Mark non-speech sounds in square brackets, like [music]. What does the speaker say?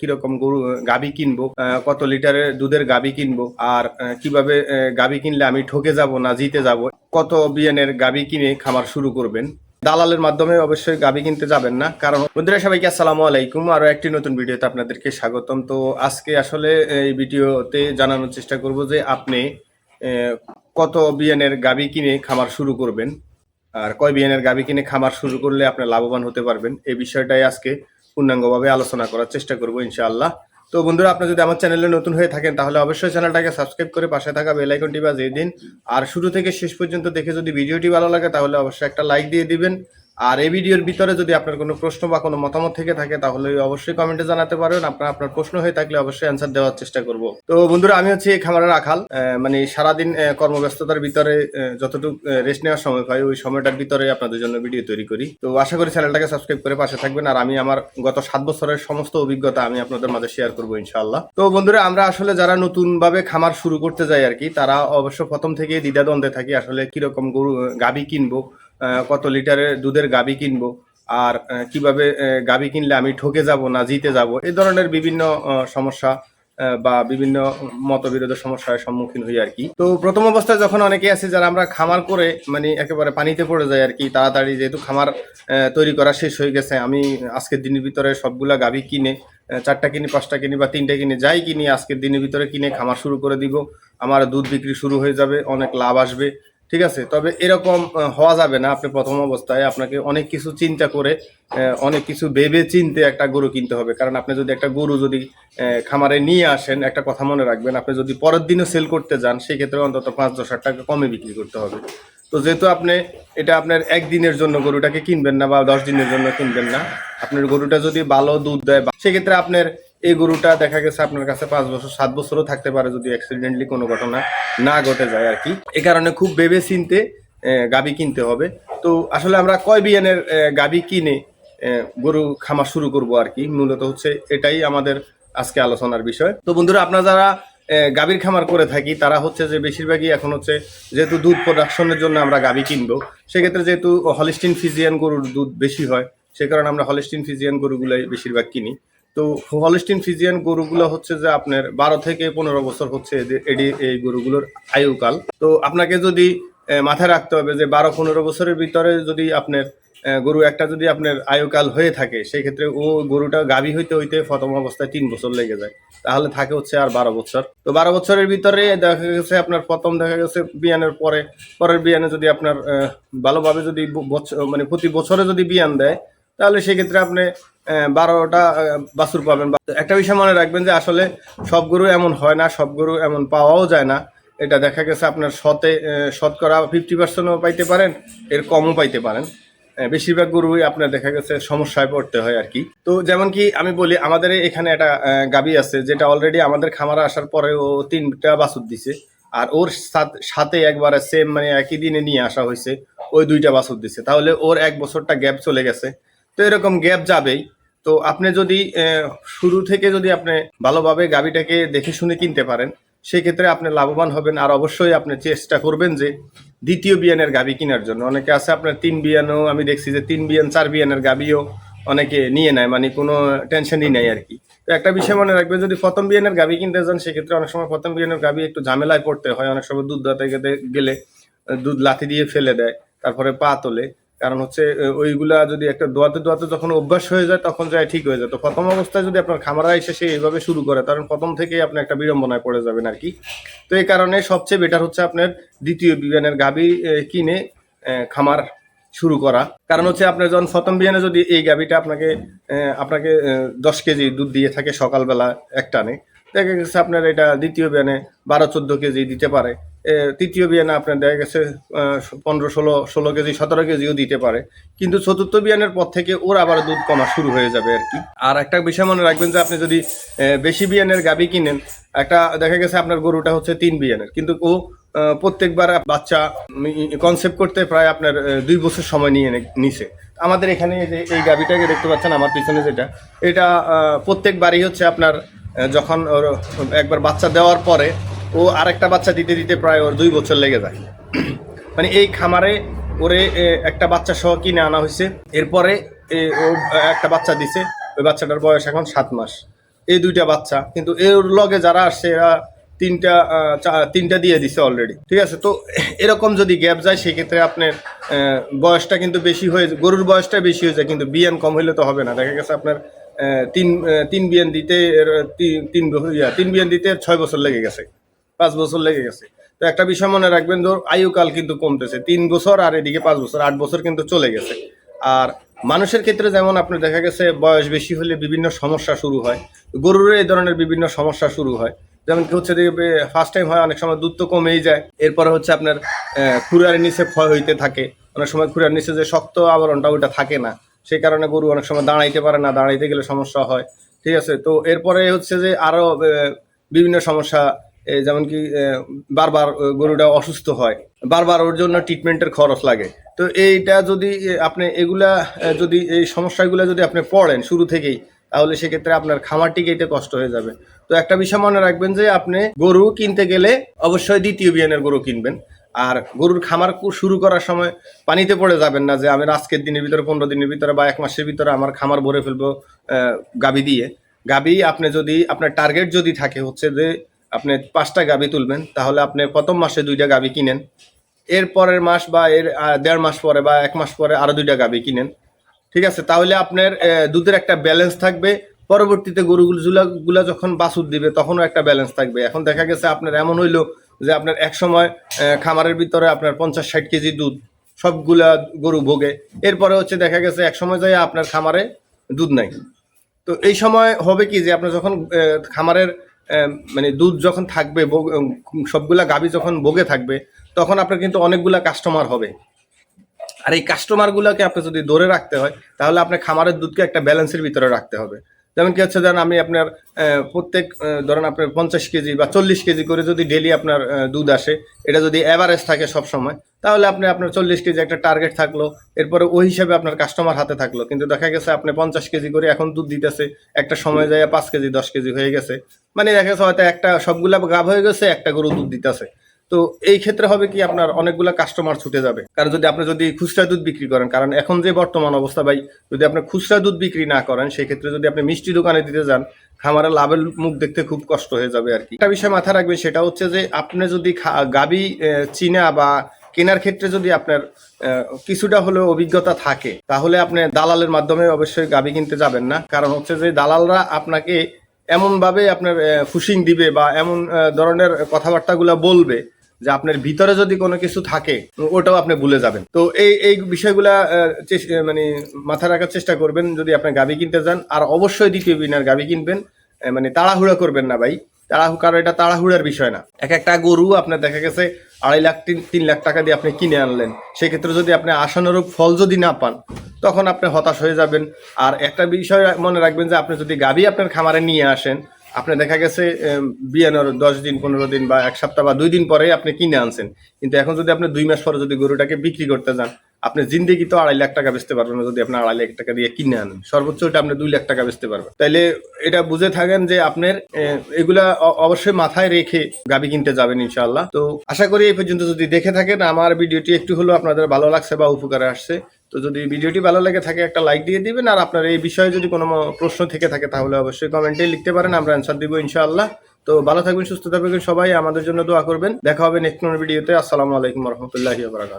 কীরকম গরু গাবি কিনবো? কত লিটারের দুধের গাবি কিনবো? আর কীভাবে গাবি কিনলে আমি ঠকে যাব না জিতে যাব? কত বিয়ানের গাবি কিনে খামার শুরু করবেন? দালালের মাধ্যমে অবশ্যই গাবি কিনতে যাবেন না। কারণ, বন্ধুরা সবাইকে আসসালামু আলাইকুম। আরও একটি নতুন ভিডিওতে আপনাদেরকে স্বাগতম। তো আজকে আসলে এই ভিডিওতে জানানোর চেষ্টা করব যে আপনি কত বিয়ানের গাবি কিনে খামার শুরু করবেন? আর কয় বিয়ানের গাবি কিনে খামার শুরু করলে আপনি লাভবান হতে পারবেন? এই বিষয়টাই আজকে পূর্ণাঙ্গভাবে আলোচনা করার চেষ্টা করব ইনশাআল্লাহ। তো বন্ধুরা আপনি যদি আমার চ্যানেলে নতুন হয়ে থাকেন, তাহলে অবশ্যই চ্যানেলটাকে সাবস্ক্রাইব করে পাশে থাকা বেল আইকনটি বাজিয়ে দিন। আর শুরু থেকে শেষ পর্যন্ত দেখে যদি ভিডিওটি ভালো লাগে, তাহলে অবশ্যই একটা লাইক দিয়ে দিবেন। আর এই ভিডিওর ভিতরে যদি আপনার কোনো প্রশ্ন বা কোনো মতামত থেকে থাকে তাহলে অবশ্যই কমেন্টে জানাতে পারেন। আপনার আপনার প্রশ্ন হয়ে থাকলে অবশ্যই অ্যান্সার দেওয়ার চেষ্টা করব। তো বন্ধুরা আমি হচ্ছে এই খামারের আহ, মানে সারাদিন কর্মব্যস্ততার ভিতরে যতটুকু রেস্ট নেওয়ার সময় পাই ওই সময়টার ভিতরে আপনাদের জন্য ভিডিও তৈরি করি। তো আশা করি চ্যানেলটাকে সাবস্ক্রাইব করে পাশে থাকবেন। আর আমি আমার গত সাত বছরের সমস্ত অভিজ্ঞতা আমি আপনাদের মাঝে শেয়ার করব ইনশাআল্লাহ। তো বন্ধুরা আমরা আসলে যারা নতুনভাবে খামার শুরু করতে যাই আর কি তারা অবশ্য প্রথম থেকে দ্বিধাদ্বন্দ্বে থাকি আসলে কীরকম গরু গাবি কিনবো কত লিটারের দুধের গাবি কিনবো? আর কীভাবে গাবি কিনলে আমি ঠকে যাব না জিতে যাব? এই ধরনের বিভিন্ন সমস্যা বা বিভিন্ন মতবিরোধের সমস্যার সম্মুখীন হই আর কি। তো প্রথম অবস্থায় যখন অনেকে আছে যারা আমরা খামার করে মানে একেবারে পানিতে পড়ে যায় আর কি, তাড়াতাড়ি যেহেতু খামার তৈরি করা শেষ হয়ে গেছে, আমি আজকের দিনের ভিতরে সবগুলা গাভি কিনে চারটা কিনি, পাঁচটা কিনি বা তিনটা কিনে, যাই কিনি, আজকের দিনের ভিতরে কিনে খামার শুরু করে দিব। আমার দুধ বিক্রি শুরু হয়ে যাবে, অনেক লাভ আসবে। ঠিক আছে? তবে এরকম হওয়া যাবে না। আপনি প্রথম অবস্থায় আপনাকে অনেক কিছু চিন্তা করে অনেক কিছু ভেবে চিনতে একটা গরু কিনতে হবে। কারণ আপনি যদি একটা গরু যদি খামারে নিয়ে আসেন, একটা কথা মনে রাখবেন, আপনি যদি পরের দিনও সেল করতে যান সেই ক্ষেত্রে অন্তত পাঁচ দশ হাজার টাকা কমে বিক্রি করতে হবে। তো যেহেতু আপনি, এটা আপনার একদিনের জন্য গরুটাকে কিনবেন না বা দশ দিনের জন্য কিনবেন না, আপনার গরুটা যদি ভালো দুধ দেয় সেক্ষেত্রে আপনার এই গরুটা দেখা গেছে আপনার কাছে পাঁচ বছর, সাত বছরও থাকতে পারে যদি অ্যাক্সিডেন্টলি কোনো ঘটনা না ঘটে যায় আর কি। এ কারণে খুব ভেবে চিনতে গাবি কিনতে হবে। তো আসলে আমরা কয় বিয়ানের গাবি কিনে গরু খামার শুরু করব আর কি। মূলত হচ্ছে এটাই আমাদের আজকে আলোচনার বিষয়। তো বন্ধুরা, আপনারা যারা গাভীর খামার করে থাকি, তারা হচ্ছে যে বেশিরভাগই এখন হচ্ছে যেহেতু দুধ প্রোডাকশনের জন্য আমরা গাভী কিনবো, সেক্ষেত্রে যেহেতু হলিস্টিন ফিজিয়ান গরুর দুধ বেশি হয়, সে কারণে আমরা হলিস্টিন ফিজিয়ান গরুগুলাই বেশিরভাগ কিনি। তো হলিস্টিন ফিজিয়ান গরুগুলো হচ্ছে যে আপনার বারো থেকে পনেরো বছর হচ্ছে এডি- এই গরুগুলোর আয়ুকাল। তো আপনাকে যদি মাথায় রাখতে হবে যে বারো পনেরো বছরের ভিতরে যদি আপনার গরু একটা যদি আপনার আয়ুকাল হয়ে থাকে সেই ক্ষেত্রে ও গরুটা গাভী হইতে হইতে প্রথম অবস্থায় তিন বছর লেগে যায়। তাহলে থাকে হচ্ছে আর বারো বছর। তো বারো বছরের ভিতরে দেখা গেছে আপনার প্রথম দেখা গেছে বিয়ানের পরে, পরের বিয়ানে যদি আপনার ভালোভাবে যদি মানে প্রতি বছরে যদি বিয়ান দেয়, তাহলে সেক্ষেত্রে আপনি বারোটা বাছুর পাবেন। একটা বিষয় মনে রাখবেন যে আসলে সব গরু এমন হয় না, সব গরু এমন পাওয়াও যায় না। এটা দেখা গেছে আপনার শতে শতকরা ফিফটি পার্সেন্টও পাইতে পারেন, এর কমও পাইতে পারেন। বেশিরভাগ গরুই আপনার দেখা গেছে সমস্যায় পড়তে হয় আর কি। তো যেমন কি আমি বলি, আমাদের এখানে একটা গাবি আছে, যেটা অলরেডি আমাদের খামারে আসার পরে ও তিনটা বাছুর দিছে। আর ওর সাথে একবারে সেম মানে একই দিনে নিয়ে আসা হয়েছে, ওই দুইটা বাছুর দিছে। তাহলে ওর এক বছরটা গ্যাপ চলে গেছে। তো এরকম গ্যাপ যাবেই। তো আপনি যদি শুরু থেকে যদি আপনি ভালোভাবে গাবিটাকে দেখে শুনে কিনতে পারেন, সেক্ষেত্রে আপনি লাভবান হবেন। আর অবশ্যই আপনি চেষ্টা করবেন যে দ্বিতীয় বিয়ানের গাবি কেনার জন্য। অনেকে আছে আপনার তিন বিয়ানও, আমি দেখছি যে তিন বিয়ান, চার বিয়ানের গাবিও অনেকে নিয়ে নেয় মানে কোনো টেনশনই নেই আর কি। তো একটা বিষয় মনে রাখবেন, যদি প্রথম বিয়ানের গাবি কিনতে যান, সেক্ষেত্রে অনেক সময় প্রথম বিয়ানের গাবি একটু ঝামেলায় পড়তে হয়। অনেক সময় দুধ দাতে গেলে দুধ লাথি দিয়ে ফেলে দেয়, তারপরে পা তোলে। কারণ হচ্ছে ওইগুলা যদি একটা দোয়াতে দোয়াতে যখন অভ্যাস হয়ে যায়, তখন যায় ঠিক হয়ে যায়। তো প্রথম অবস্থায় যদি আপনার খামারা এসে সে এইভাবে শুরু করে কারণ প্রথম থেকেই আপনি একটা বিড়ম্বনায় পড়ে যাবেন আর কি। তো এই কারণে সবচেয়ে বেটার হচ্ছে আপনার দ্বিতীয় বিয়ানের গাবি কিনে খামার শুরু করা। কারণ হচ্ছে আপনার যখন প্রথম বিয়ানে যদি এই গাবিটা আপনাকে আপনাকে দশ কেজি দুধ দিয়ে থাকে সকালবেলা এক টানে দেখা গেছে আপনার এটা দ্বিতীয় বিয়ানে বারো চোদ্দ কেজি দিতে পারে। তৃতীয় বিয়ানে আপনার দেখা গেছে পনেরো, ষোলো ষোলো কেজি, সতেরো কেজিও দিতে পারে। কিন্তু চতুর্থ বিয়ানের পর থেকে ওর আবার দুধ কমা শুরু হয়ে যাবে আর কি। আর একটা বিষয় মনে রাখবেন যে, আপনি যদি বেশি বিয়ানের গাবি কিনেন, একটা দেখা গেছে আপনার গরুটা হচ্ছে তিন বিয়ানের। কিন্তু ও প্রত্যেকবার বাচ্চা কনসেপ্ট করতে প্রায় আপনার দুই বছর সময় নিয়ে নিছে। আমাদের এখানে যে, এই গাবিটাকে দেখতে পাচ্ছেন আমার পিছনে যেটা। এটা প্রত্যেকবারই হচ্ছে আপনার যখন ওর, একবার বাচ্চা দেওয়ার পরে ও আরেকটা বাচ্চা দিতে দিতে প্রায় ওর দুই বছর লেগে যায়। [clears throat] মানে এই খামারে ওরে একটা বাচ্চা সহ কিনে আনা হয়েছে। এরপরে ও একটা বাচ্চা দিছে। ওই বাচ্চাটার বয়স এখন সাত মাস। এই দুইটা বাচ্চা, কিন্তু এর লগে যারা আসছে, এরা তিনটা তিনটা দিয়ে দিছে অলরেডি ঠিক আছে? তো এরকম যদি গ্যাপ যায়, সেক্ষেত্রে আপনার বয়সটা কিন্তু বেশি হয়ে গরুর বয়সটা বেশি হয়ে যায়, কিন্তু বিয়ান কম হইলে তো হবে না। দেখা গেছে আপনার তিন তিন বিয়ান দিতে তিন ইয়া, তিন বিয়ান দিতে ছয় বছর লেগে গেছে পাঁচ বছর লেগে গেছে। তো একটা বিষয় মনে রাখবেন ধর আয়ুকাল কিন্তু কমতেছে তিন বছর আর এদিকে পাঁচ বছর আট বছর কিন্তু চলে গেছে। আর মানুষের ক্ষেত্রে যেমন আপনার দেখা গেছে বয়স বেশি হলে বিভিন্ন সমস্যা শুরু হয়। গরুরও এই ধরনের বিভিন্ন সমস্যা শুরু হয়। যেমন কি হচ্ছে ফার্স্ট টাইম হয় অনেক সময় দুধ তো কমেই যায়। এরপরে হচ্ছে আপনার খুরার নিচে ক্ষয় হইতে থাকে। অনেক সময় খুরার নিচে যে শক্ত আবরণটা ওইটা থাকে না। সেই কারণে গরু অনেক সময় দাঁড়াইতে পারে না দাঁড়াইতে গেলে সমস্যা হয়। ঠিক আছে? তো এরপরে হচ্ছে যে আরও আহ, বিভিন্ন সমস্যা যেমন কি বারবার গরুটা অসুস্থ হয়। বারবার ওর জন্য ট্রিটমেন্টের খরচ লাগে। তো এইটা যদি আপনি এগুলা যদি এই সমস্যাগুলো যদি আপনি পড়েন শুরু থেকেই তাহলে সেক্ষেত্রে আপনার খামার টিকাইতে কষ্ট হয়ে যাবে। তো একটা বিষয় মনে রাখবেন যে আপনি গরু কিনতে গেলে অবশ্যই দ্বিতীয় বিয়ানের গরু কিনবেন। আর গরুর খামার শুরু করার সময় পানিতে পড়ে যাবেন না যে আমি আজকের দিনের ভিতরে, পনেরো দিনের ভিতরে বা এক মাসের ভিতরে আমার খামার ভরে ফেলব গাবি দিয়ে। গাবি আপনি যদি, আপনার টার্গেট যদি থাকে হচ্ছে যে আপনি পাঁচটা গাবি তুলবেন, তাহলে আপনি প্রথম মাসে দুইটা গাবি কিনেন। এর পরের মাস বা এর দেড় মাস পরে বা এক মাস পরে আরও দুইটা গাবি কিনেন। ঠিক আছে? তাহলে আপনার দুধের একটা ব্যালেন্স থাকবে। পরবর্তীতে গরুগুলো গুলা যখন বাছুর দিবে, তখনও একটা ব্যালেন্স থাকবে। এখন দেখা গেছে আপনার এমন হইল যে আপনার এক সময় খামারের ভিতরে আপনার পঞ্চাশ ষাট কেজি দুধ, সবগুলা গরু ভোগে। এরপরে হচ্ছে দেখা গেছে এক সময় যায় আপনার খামারে দুধ নাই। তো এই সময় হবে কি যে আপনার যখন খামারের মানে দুধ যখন থাকবে সবগুলা গাভী যখন বগে থাকবে, তখন আপনার কিন্তু অনেকগুলা কাস্টমার হবে। আর এই কাস্টমারগুলোকে আপনি যদি ধরে রাখতে হয়, তাহলে আপনার খামারের দুধকে একটা ব্যালেন্সের ভিতরে রাখতে হবে। যেমন কি হচ্ছে আমি আপনার প্রত্যেক ধরেন আপনার পঞ্চাশ কেজি বা চল্লিশ কেজি করে যদি ডেলি আপনার দুধ আসে, এটা যদি অ্যাভারেজ থাকে সব সময়, তাহলে আপনি আপনার চল্লিশ কেজি একটা টার্গেট থাকল, এরপরে ওই হিসাবে আপনার কাস্টমার হাতে থাকল। কিন্তু দেখা গেছে আপনি পঞ্চাশ কেজি করে এখন দুধ দিতেছে, একটা সময় যায় পাঁচ কেজি, দশ কেজি হয়ে গেছে। মানে দেখা গেছে হয়তো একটা, সবগুলা গাভ হয়ে গেছে, একটা গরু দুধ দিতেছে। তো এই ক্ষেত্রে হবে কি আপনার অনেকগুলা কাস্টমার ছুটে যাবে। কারণ যদি আপনি যদি খুচরা দুধ বিক্রি করেন, কারণ এখন যে বর্তমান অবস্থা ভাই, যদি আপনি খুচরা দুধ বিক্রি না করেন সেই ক্ষেত্রে যদি আপনি মিষ্টি দোকানে দিতে যান, খামারের লাভের মুখ দেখতে খুব কষ্ট হয়ে যাবে আর কি। একটা বিষয় মাথায় রাখবেন সেটা হচ্ছে যে, আপনি যদি গাবি চিনা বা কেনার ক্ষেত্রে যদি আপনার কিছুটা হলেও অভিজ্ঞতা থাকে, তাহলে আপনি দালালের মাধ্যমে অবশ্যই গাবি কিনতে যাবেন না। কারণ হচ্ছে যে, দালালরা আপনাকে এমনভাবে আপনার ফুসিং দিবে বা এমন ধরনের কথাবার্তাগুলো বলবে যে আপনার ভিতরে যদি কোনো কিছু থাকে ওটাও আপনি ভুলে যাবেন। তো এই এই বিষয়গুলা মানে মাথায় রাখার চেষ্টা করবেন যদি আপনি গাবি কিনতে যান। আর অবশ্যই দ্বিতীয় বিনার গাবি কিনবেন। মানে তাড়াহুড়া করবেন না ভাই। তাড়াহু, কারণ এটা তাড়াহুড়ার বিষয় না। এক একটা গরু আপনার দেখা গেছে আড়াই লাখ, তিন তিন লাখ টাকা দিয়ে আপনি কিনে আনলেন। সেক্ষেত্রে যদি আপনি আশানুরূপ ফল যদি না পান, তখন আপনি হতাশ হয়ে যাবেন। আর একটা বিষয় মনে রাখবেন যে আপনি যদি গাবি আপনার খামারে নিয়ে আসেন আপনি দেখা গেছে বিয়ানোর দশ দিন, পনেরো দিন বা এক সপ্তাহ বা দুই দিন পরে আপনি কিনে আনছেন। কিন্তু এখন যদি আপনি দুই মাস পরে যদি গরুটাকে বিক্রি করতে যান আপনি জিন্দেগি তো আড়াই লাখ টাকা বেচতে পারবেন যদি আপনি আড়াই লাখ টাকা দিয়ে কিনে আনেন। সর্বোচ্চ এটা আপনি দুই লাখ টাকা বেচতে পারবেন। তাইলে এটা বুঝে থাকেন যে আপনার এগুলা অবশ্যই মাথায় রেখে গাবি কিনতে যাবেন ইনশাআল্লাহ। তো আশা করি এই পর্যন্ত যদি দেখে থাকেন, আমার ভিডিওটি একটু হলেও আপনাদের ভালো লাগছে বা উপকারে আসছে। তো যদি ভিডিওটি ভালো লাগে থাকে, একটা লাইক দিয়ে দিবেন। আর আপনার এই বিষয়ে যদি কোনো প্রশ্ন থেকে থাকে, তাহলে অবশ্যই কমেন্টে লিখতে পারেন, আমরা অ্যান্সার দিব ইনশাআল্লাহ। তো ভালো থাকবেন, সুস্থ থাকবেন সবাই, আমাদের জন্য দোয়া করবেন। দেখা হবে নেক্সট ভিডিওতে। আসসালামু আলাইকুম রহমতুল্লাহি বারাকাত